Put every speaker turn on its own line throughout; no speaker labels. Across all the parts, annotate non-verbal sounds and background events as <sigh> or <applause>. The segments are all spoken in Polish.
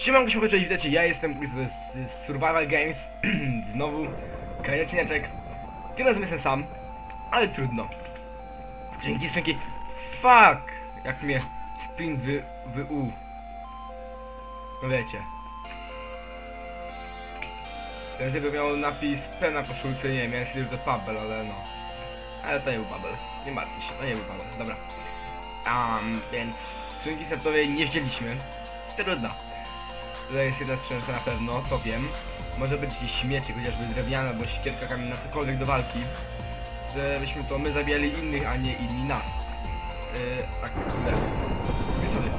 Siemanko, siemano, cześć, witajcie, ja jestem z, z, Survival Games, <clears throat> znowu, konieczniaczek, tym razem jestem sam, ale trudno. Dzięki, szczęki, fuck, jak mnie sprint wy, wy u. No wiecie. Ten gdyby miał napis P na koszulce, nie wiem, ja myślę, że to Pabel, ale no. Ale to nie był Pabel, nie martwcie się, to nie był Pabel, dobra. Um, więc skrzynki startowej nie wzięliśmy, trudno. Tutaj jest jedna skrzynka na pewno, to wiem. Może być gdzieś śmiecie, chociażby drewniana, albo siekierka kamienna, cokolwiek do walki. Żebyśmy to my zabijali innych, a nie inni nas. Yy, tak, kurde. Sobie.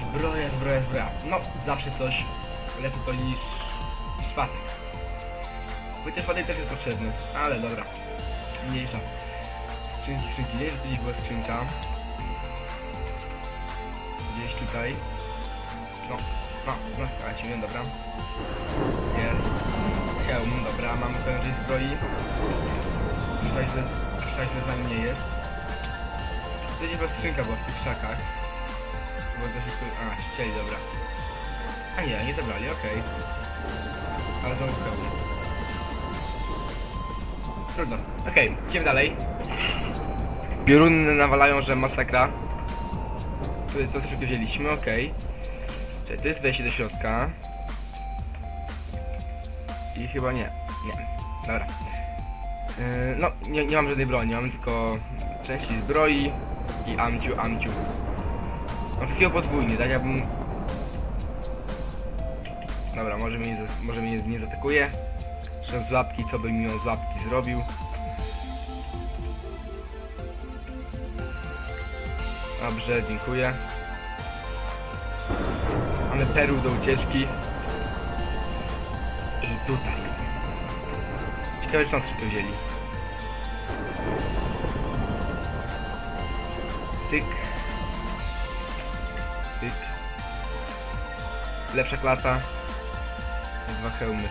Zbroja, zbroja, zbroja. No, zawsze coś. Lepiej to niż, szpatek. Chociaż szpatek też jest potrzebny, ale dobra. Mniejsza. Skrzynki, skrzynki. Nie, żeby była skrzynka. Gdzieś tutaj. No, no, na nie, dobra. Jest. Hełm, dobra, mamy część zbroi. Aż tak źle, aż tak źle z nami nie jest. To była skrzynka była w tych krzakach. Bo to się tu... A, ścieli, dobra. A nie, nie zabrali, okej. Ale znowu hełm. Trudno. Okej, idziemy dalej. Pioruny nawalają, że masakra. Tutaj to troszkę wzięliśmy, okej. Czyli to jest wejście do środka. I chyba nie. Nie. Dobra. Yy, no, nie, nie mam żadnej broni, mam tylko części zbroi i amciu, amciu. Mam wszystkiego podwójnie, tak jakbym... Dobra, może mnie, może mnie nie, nie zaatakuje. Jeszcze z łapki, co by mi on z łapki zrobił. Dobrze, dziękuję. Mamy perł do ucieczki. I tutaj. Ciekawe, czy nas wzięli. Tyk. Tyk. Lepsza klata. Dwa hełmy.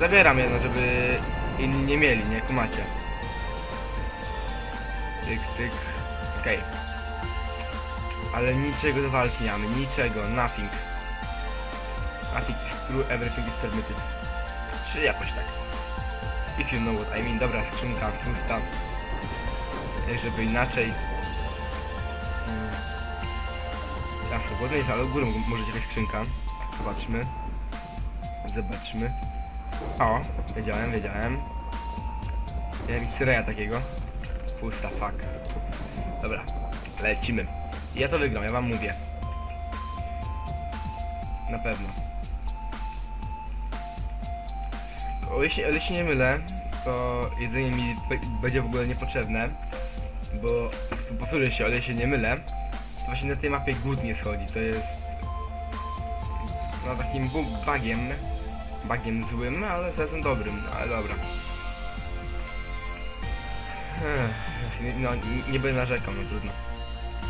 Zabieram jedno, żeby inni nie mieli, nie? Kumacie. Tyk, tyk. Okej. Ale niczego do walki nie mamy, niczego, nothing. Nothing is true, everything is permitted. Czy jakoś tak. If you know what I mean. Dobra, skrzynka pusta. Żeby inaczej. Hmm. Ja swobodny jest, ale u góry może jakaś skrzynka. Zobaczmy. Zobaczmy. O, wiedziałem, wiedziałem. Miałem syreja takiego. Pusta, fuck. Dobra, lecimy. Ja to wygram, ja wam mówię. Na pewno. O jeśli, ale jeśli nie mylę, to jedzenie mi będzie w ogóle niepotrzebne, bo powtórzę się, ale jeśli nie mylę, to właśnie na tej mapie głód nie schodzi, to jest no takim bagiem, bagiem złym, ale zarazem dobrym, ale dobra. No, nie- nie będę narzekał, no trudno.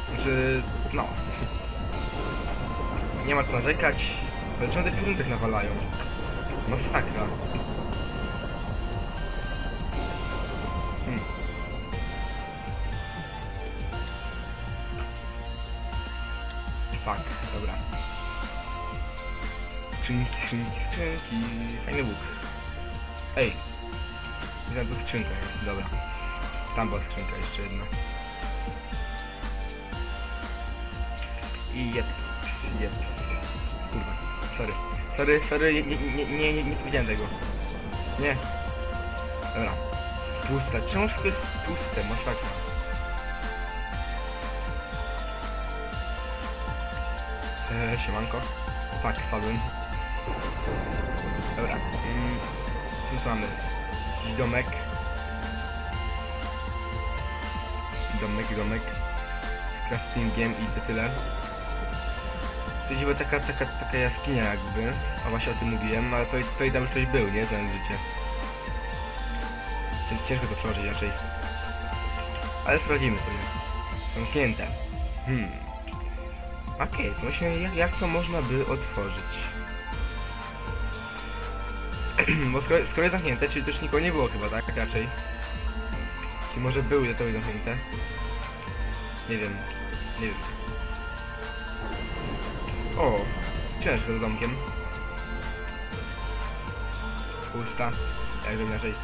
Znaczy, no. Nie ma co narzekać. Ale czemu te tak nawalają? Masakra. Hmm. Dobra. Skrzynki, skrzynki, skrzynki. Fajny łuk. Ej. Widzę, to skrzynka jest, dobra. Tam była skrzynka jeszcze jedna. I jeps, jeps. Kurwa, sorry. Sorry, sorry, nie, nie, nie, nie, nie, powiedziałem tego. Nie. Dobra. Puste. Czemu wszystko jest puste? Masakra. Eee, siemanko. Tak, spadłem. Dobra. Mm, co tu mamy? Jakiś domek. Domek, domek. Z craftingiem i to tyle. Chyba taka, taka, taka jaskinia jakby. A właśnie o tym mówiłem, ale pewnie pewnie tam już ktoś był, nie? Znając życie. Cię- Ciężko to przełożyć raczej. Ale sprawdzimy sobie. Zamknięte. Hmm. Okej, to właśnie jak, jak to można by otworzyć? <clears throat> Bo skoro, skoro jest zamknięte, czyli już nikogo nie było chyba, tak? Raczej. Czy może były to zamknięte? Nie wiem. Nie wiem. O, ciężko z domkiem. Pusta, jakby inaczej.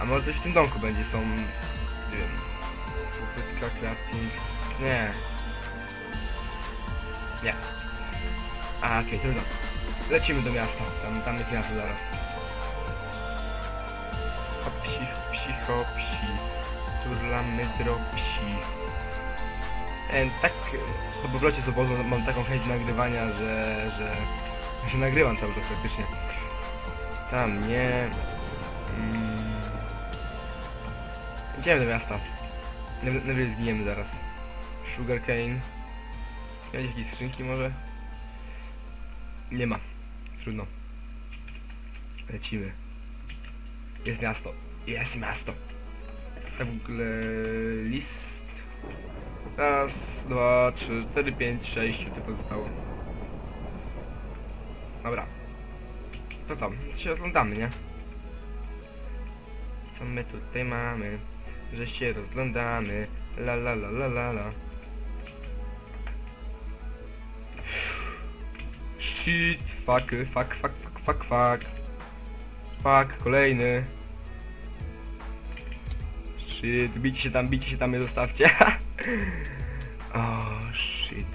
A może coś w tym domku będzie, są... Nie wiem... Crafting... Nie. Nie. A, okej, trudno. Lecimy do miasta, tam, tam jest miasto zaraz. Hopsi, hopsi, hopsi. Turlamy dropsi. E, tak, po powrocie z obozu mam taką chęć nagrywania, że, że, że nagrywam cały czas praktycznie. Tam, nie... Mm, idziemy do miasta. Najwy- Najwyżej zginiemy zaraz. Sugarcane. Miałeś jakieś skrzynki może? Nie ma. Trudno. Lecimy. Jest miasto. Jest miasto. A w ogóle list. Raz, dwa, trzy, cztery, pięć, sześć tylko zostało. Dobra. To co? Się rozglądamy, nie? Co my tutaj mamy? Że się rozglądamy. La la la la la la. Shit, fuck, fuck, fuck, fuck, fuck, fuck. Fuck, kolejny. Shit, bicie się tam, bicie się tam, mnie zostawcie. <laughs> oh, shit.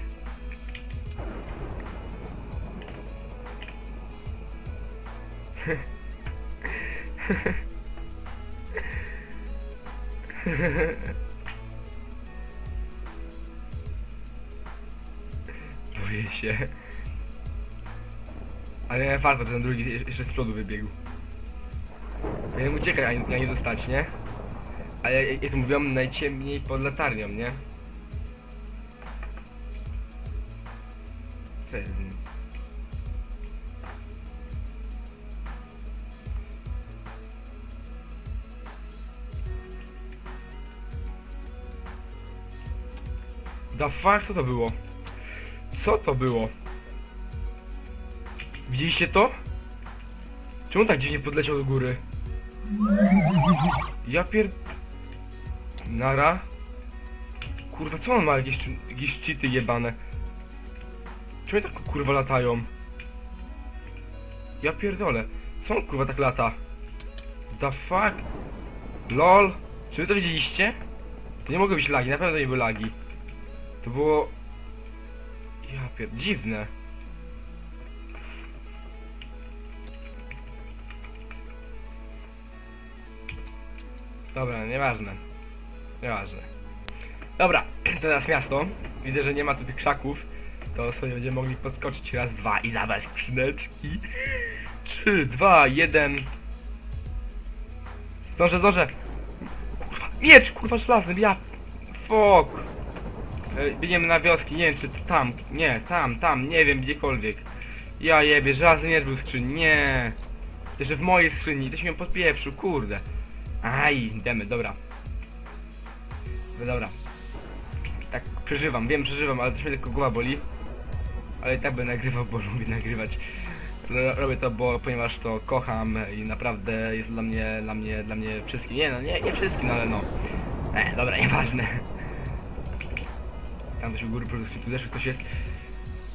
Boję się. Ale warto, ten drugi jeszcze- z przodu wybiegł. Miałem uciekać, a nie, a nie Ale jak to mówią, najciemniej pod latarnią, nie? Co jest fuck, co to było? Co to było? Widzieliście to? Czemu tak dziwnie podleciał do góry? Ja pier... Nara? Kurwa, co on ma? Jakieś, jakieś cheaty jebane. Czemu tak kurwa latają? Ja pierdolę. Co on kurwa tak lata? The fuck? LOL? Czy wy to widzieliście? To nie mogły być lagi, na pewno nie były lagi. To było... Ja pier... dziwne. Dobra, nieważne. Nieważne. Dobra, teraz miasto. Widzę, że nie ma tu tych krzaków. To sobie będziemy mogli podskoczyć raz, dwa i zabrać skrzyneczki. Trzy, dwa, jeden. Zdążę, zdążę. Kurwa, miecz, kurwa, żelazny, ja... Fuck. E, Biegniemy na wioski, nie wiem czy tam, nie, tam, tam, nie wiem, gdziekolwiek. Ja jebie, żelazny miecz był w skrzyni, nie. Jeszcze w mojej skrzyni, to się mnie podpieprzył, kurde. Aj, demy, dobra. No dobra. Tak, przeżywam, wiem, przeżywam, ale też mnie tylko głowa boli. Ale i tak będę nagrywał, bo <laughs> lubię nagrywać. Ro- Robię to, bo ponieważ to kocham i naprawdę jest dla mnie, dla mnie, dla mnie wszystkim. Nie no, nie, nie wszystkim, no ale no. E, dobra, <laughs> nieważne. Tam coś u góry produkcji, tu też ktoś jest.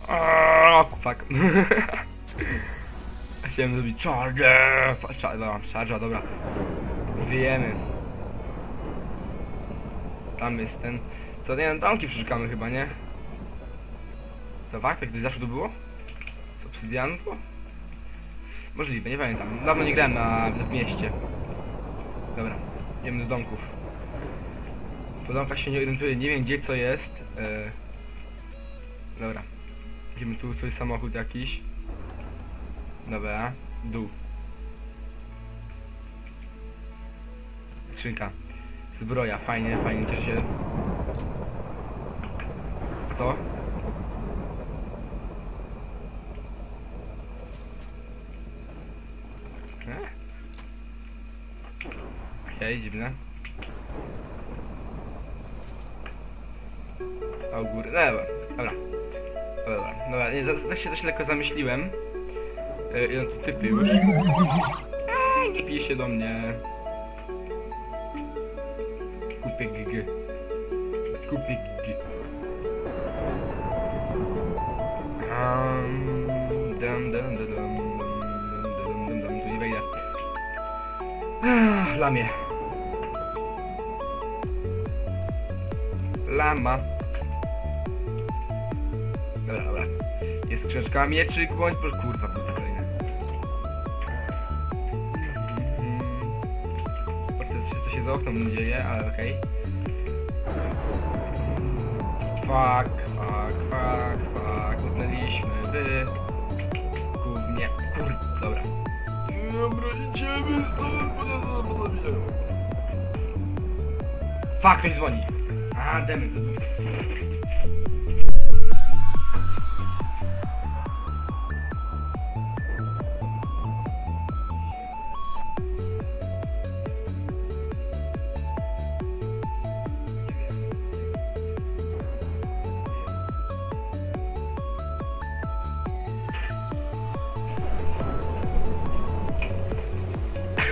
O, fuck. <laughs> Chciałem zrobić charger. Fa- Cha dobra. Wiemy. Tam jest ten... Co, nie, no, domki przeszukamy chyba, nie? To warto, gdy zawsze tu było? Z to? Możliwe, nie pamiętam. Dawno nie grałem na, w mieście. Dobra, idziemy do domków. Po domkach się nie orientuję, nie wiem gdzie co jest. E... Dobra. Idziemy tu, coś samochód jakiś. Dobra, dół. Skrzynka. Zbroja, fajnie, fajnie, cieszę się. Kto? E? Okej, dziwne. A u góry, no dobra, dobra. Dobra, dobra, nie, za- tak się też lekko zamyśliłem. I on tu typy już. A, nie pij się do mnie. Gig. Kupię gig. Um, dum, dum, dum, dum, dum, dum, Tu nie wejdę. Ach, Lamie. Lama. Dobra, dobra. Jest skrzyneczka mieczyk, bądź... Kurwa, się za oknem dzieje, ale okej. Fuck, fuck, fuck, fuck, utknęliśmy w gównie. Kur... dobra. Dobra, idziemy stąd, bo ja zaraz Fuck, ktoś dzwoni. A, demy,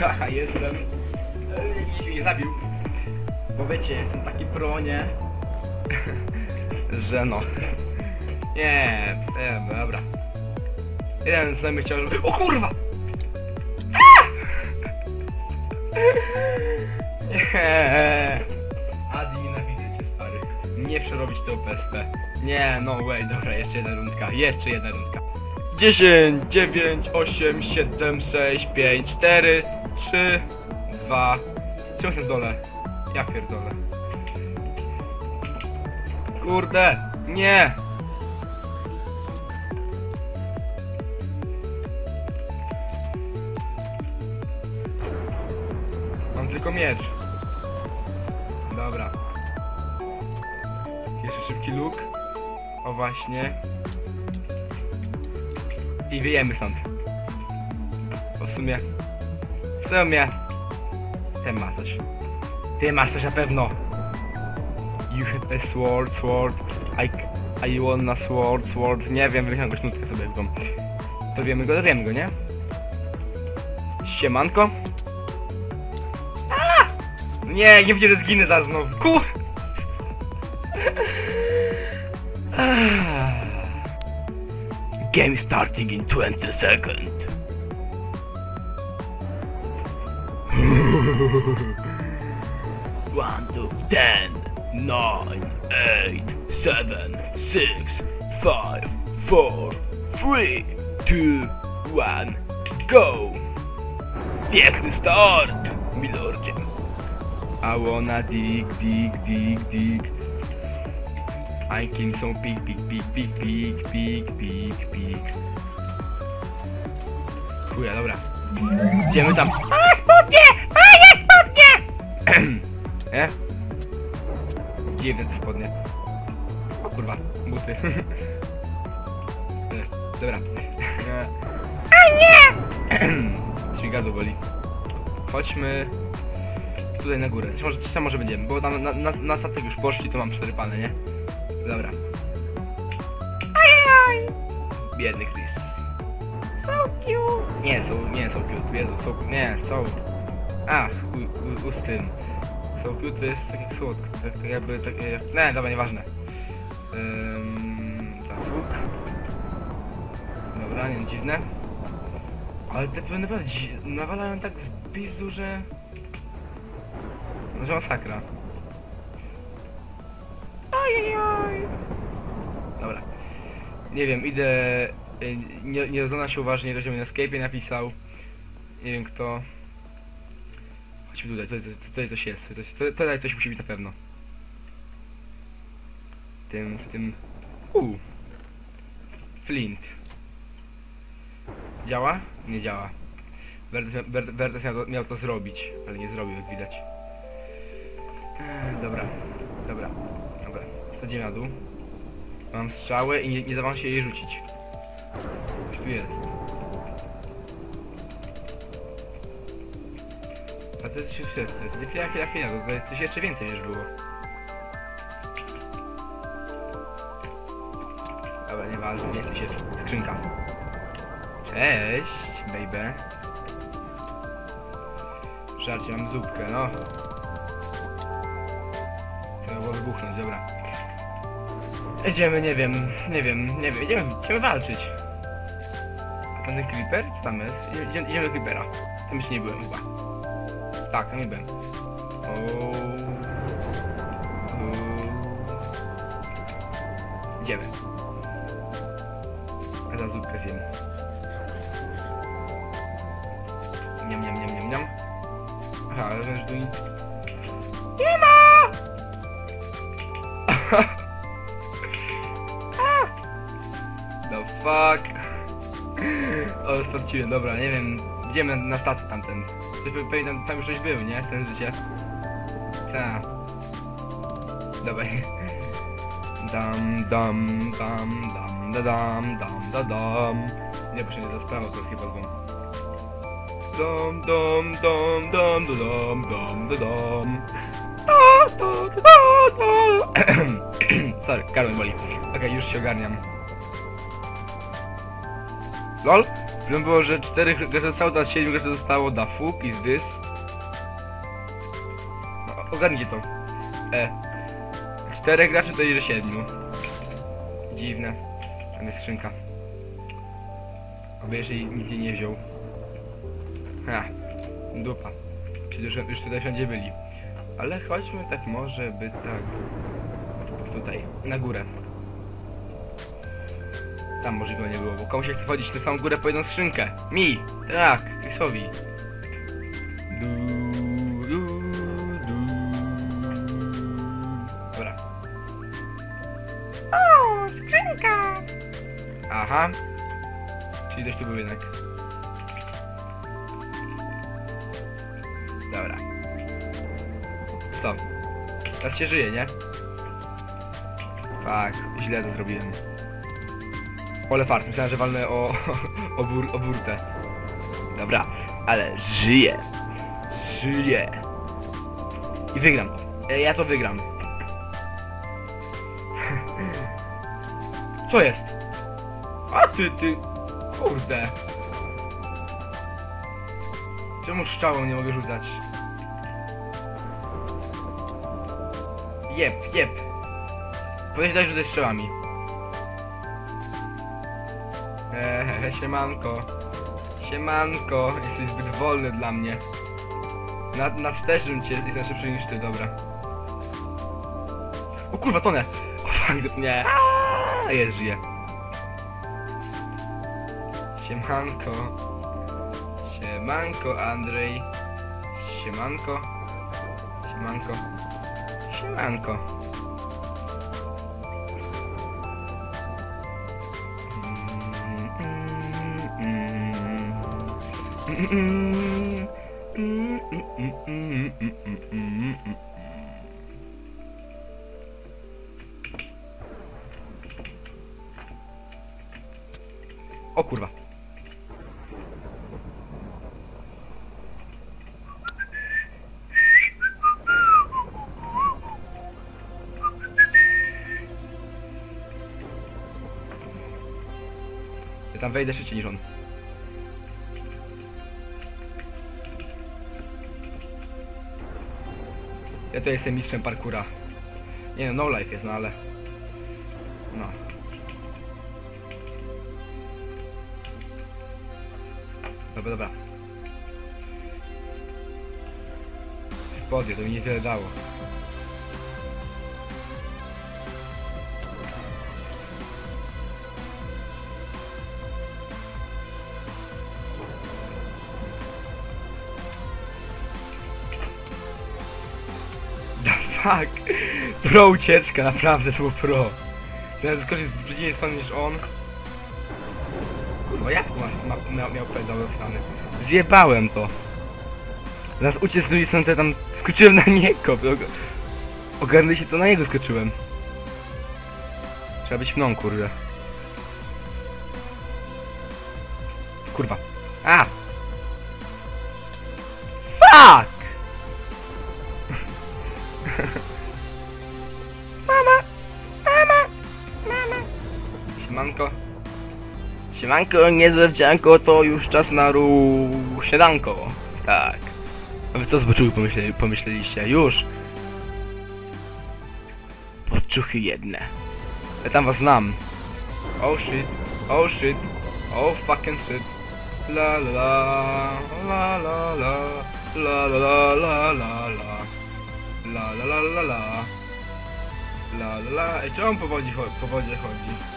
Haha, jestem. E, Nikt mnie nie zabił. Bo wiecie, jestem taki pro, nie? <laughs> Że no. Nie, nie, dobra. Jeden z nami chciał. O kurwa! <laughs> Nie. Adi, nienawidzę cię, stary. Nie przerobić to PSP. Nie, no way, dobra, jeszcze jedna rundka, jeszcze jedna rundka. 10, 9, 8, 7, 6, 5, 4, 3, 2. Czemu ten dole? Ja pierdolę. Kurde, nie! Mam tylko miecz. Dobra. Jeszcze szybki luk. O właśnie. I wyjemy stąd. W sumie... W sumie... Ten ma coś. Ty masz coś na pewno. You have a sword, sword. I, I wanna sword, sword. Nie wiem, wyjechałem jakąś nutkę sobie tą. To wiemy go, to wiemy go, nie? Siemanko. A! Nie, nie będzie, zginę za znowu. Kur... <laughs> Game starting in 20 seconds. One, two, ten, nine, eight, seven, six, five, four, three, two, one, go! Piękny start, milordzie. I wanna dig, dig, dig, dig. I can so big, big, big, big, big, big, big, big. Chuja, dobra. Idziemy tam. Dziwne te spodnie. O kurwa, buty. <laughs> Dobra. A nie! <clears throat> Śmigado boli. Chodźmy tutaj na górę. Czy może, czy tam może będziemy, bo na, na, na, na statek już poszli, to mam cztery pany, nie? Dobra. Ajaj! Biedny Chris. So cute. Nie, są, nie są cute. Jezu, są, nie, są. Ach, u, u, u z tym. Cute to jest tak jak słodko, tak, tak jakby, tak, jak, nie, dobra, nieważne. Ym, łuk. Dobra, nie dziwne. Ale te pewne naprawdę nawalają tak w pizdu, że... Że masakra. Ojej. Dobra. Nie wiem, idę... y, Nie, nie się uważnie, ktoś mi na Skype'ie napisał. Nie wiem kto. Chodźmy tutaj, tutaj, tutaj coś jest. Tutaj, tutaj coś musi być na pewno. W tym, w tym... U. Flint. Działa? Nie działa. Verdes miał, to- miał to zrobić, ale nie zrobił jak widać. Ech, dobra, dobra, dobra. Wsadzimy na dół. Mam strzałę i nie, nie dawam się jej rzucić. Coś tu jest. A to jest coś jest. To jest chwila, chwila, chwila. To tutaj coś jeszcze więcej niż było. Dobra, nieważne, nie chce się. Skrzynka. Cześć, baby. Żarcie, mam zupkę, no. Trzeba było wybuchnąć, dobra. Jedziemy, nie wiem, nie wiem, nie wiem, idziemy, idziemy walczyć. Tam ten creeper? Co tam jest? Idziemy, idziemy do creepera. Tam jeszcze nie byłem chyba. Tak, nie byłem. O. Idziemy. A za zupkę zjem. Niam, niam, niam, niam, niam. Aha, ale wiesz, tu nic... Nie ma! <laughs> The fuck? O, straciłem, dobra, nie wiem. Idziemy na statek tamten. Pe- pewnie tam, już coś był, nie? Z ten życie. Ta. Dawaj. Dam, dam, dam, dam, da dam, dam, da dam. Nie, proszę nie za sprawą, to jest chyba złą. Dam, dam, dam, dam, da dam, dam, da dam. Da, da, da, da, da. Sorry, gardło boli. Okej, już się ogarniam. LOL? Wiem było, że 4 graczy zostało, teraz 7 graczy zostało, da fuck is this? No, ogarnijcie to. E. 4 graczy to jest 7. Dziwne. Tam jest skrzynka. Oby jeszcze nikt jej nie wziął. Ha. Dupa. Czyli już, już tutaj wszędzie byli. Ale chodźmy tak może by tak... Tutaj, na górę. Tam możliwe nie było, bo komuś chce wchodzić na samą górę po jedną skrzynkę. Mi! Tak, Chrisowi. Du, du, du. Dobra. O, skrzynka! Aha. Czyli dość tu był jednak. Dobra. Co? Teraz się żyje, nie? Tak, źle to zrobiłem. Ole fart, myślałem, że walnę o, <laughs> o, bur, o burtę. Dobra, ale żyję. Żyję. I wygram to. E, Ja to wygram. <laughs> Co jest? A ty, ty... Kurde. Czemu strzałą nie mogę rzucać? Jep, jep. Powiedz dać rzucać strzałami. Siemanko. Siemanko, jesteś zbyt wolny dla mnie. Nad, nadsterzym cię, jestem szybszy niż ty, dobra. O kurwa, tonę! O fuck, nie. Aaaa, Jest, żyje. Siemanko. Siemanko, Andrzej. Siemanko. Siemanko. Siemanko. O kurwa. Ja tam wejdę szybciej niż on. Ja to jestem mistrzem parkura. Nie no, no life jest, no ale... No. Dobra, dobra. Spodnie, to mi niewiele dało. Fuck? Pro ucieczka, naprawdę to był pro. Teraz skoczyć z przeciwnej strony niż on. Kurwa, jak ma, ma, miał, miał pedał strony? Zjebałem to. Zaraz uciec z drugiej strony, to ja tam skoczyłem na niego. Ogarnę się, to na niego skoczyłem. Trzeba być mną, kurde. Kurwa. A! Siemanko, niezłe wdzianko, to już czas na ru... śniadanko. Tak. A wy co z boczuchu pomyśle... pomyśleliście? Już! Boczuchy jedne. Ja tam was znam. Oh shit, oh shit, oh fucking shit. La la la, la la la, la la la la la la. La la la la la. La la la, czemu po wodzie, po wodzie chodzi?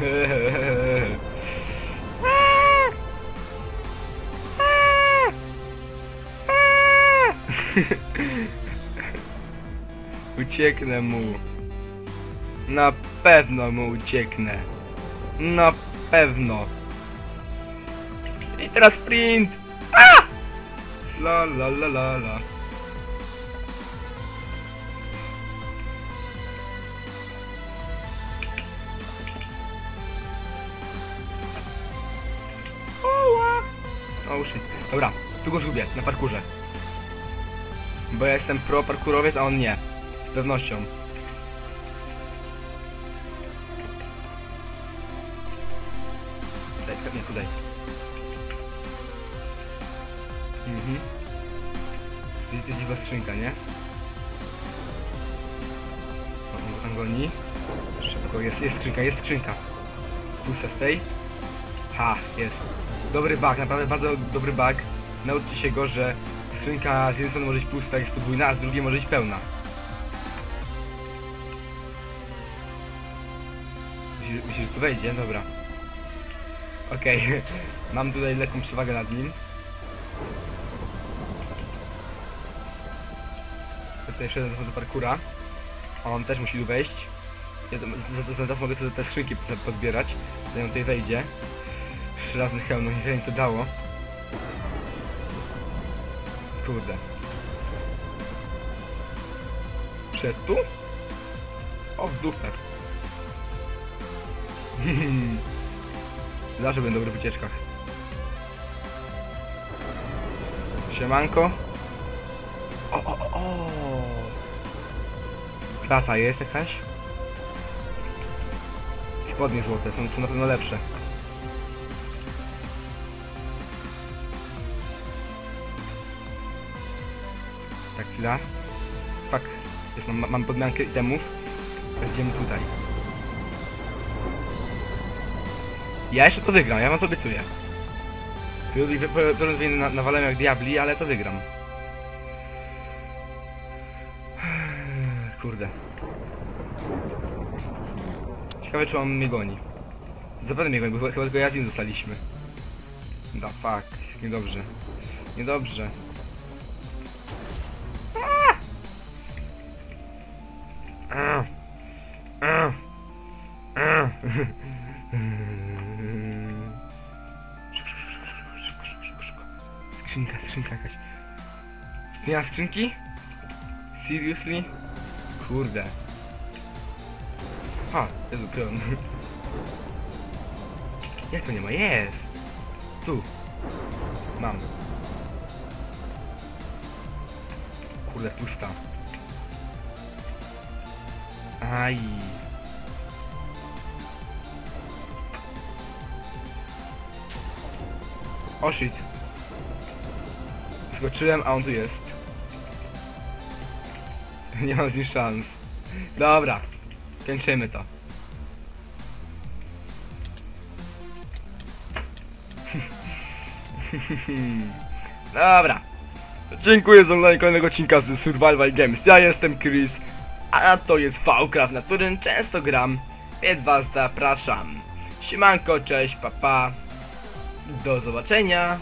<laughs> Ucieknę mu. Na pewno mu ucieknę. Na pewno. I teraz sprint! A! La la la la la. Shit. Dobra, tu go zgubię, na parkurze. Bo ja jestem pro parkurowiec, a on nie. Z pewnością. Daj, pewnie tutaj. Mhm. Jest dziwna skrzynka, nie? O, on go tam goni. Szybko, jest, jest skrzynka, jest skrzynka. Pusta z tej. Ha, jest. Dobry bug, naprawdę bardzo dobry bug. Nauczcie się go, że skrzynka z jednej strony może być pusta, jest podwójna, a z drugiej może być pełna. Myślisz, myślisz, że tu wejdzie? Dobra. Okej, mam tutaj lekką przewagę nad nim. Tutaj wszedłem do parkura. On też musi tu wejść. Ja Zaraz mogę sobie te skrzynki po- pozbierać. Zanim tutaj wejdzie. Żelazny hełm, no niewiele mi to dało. Kurde. Przed tu? O, w dupę. <laughs> Zawsze będę dobry w wycieczkach. Siemanko. O, o, o, o. Klata jest jakaś? Spodnie złote, są, są na pewno lepsze. Chwila. Fuck. Jest, mam, mam podmiankę itemów. Idziemy tutaj. Ja jeszcze to wygram, ja wam to obiecuję. Biorąc na, nawalem jak diabli, ale to wygram. <sighs> Kurde. Ciekawe czy on mnie goni. Zapewne mnie goni, bo chyba tylko ja z nim zostaliśmy. Da fuck, niedobrze. Niedobrze. Ma skrzynki? Seriously? Kurde. A, Jezu, pion. <laughs> Jak to nie ma? Jest! Tu. Mam. Kurde, pusta. Aj. O shit. Skoczyłem, a on tu jest. <laughs> Nie mam z nim szans. Dobra. Kończymy to. <laughs> Dobra. Dziękuję za oglądanie kolejnego odcinka z Survival Games. Ja jestem Chris, a to jest Vcraft, na którym często gram, więc was zapraszam. Siemanko, cześć, papa. Do zobaczenia.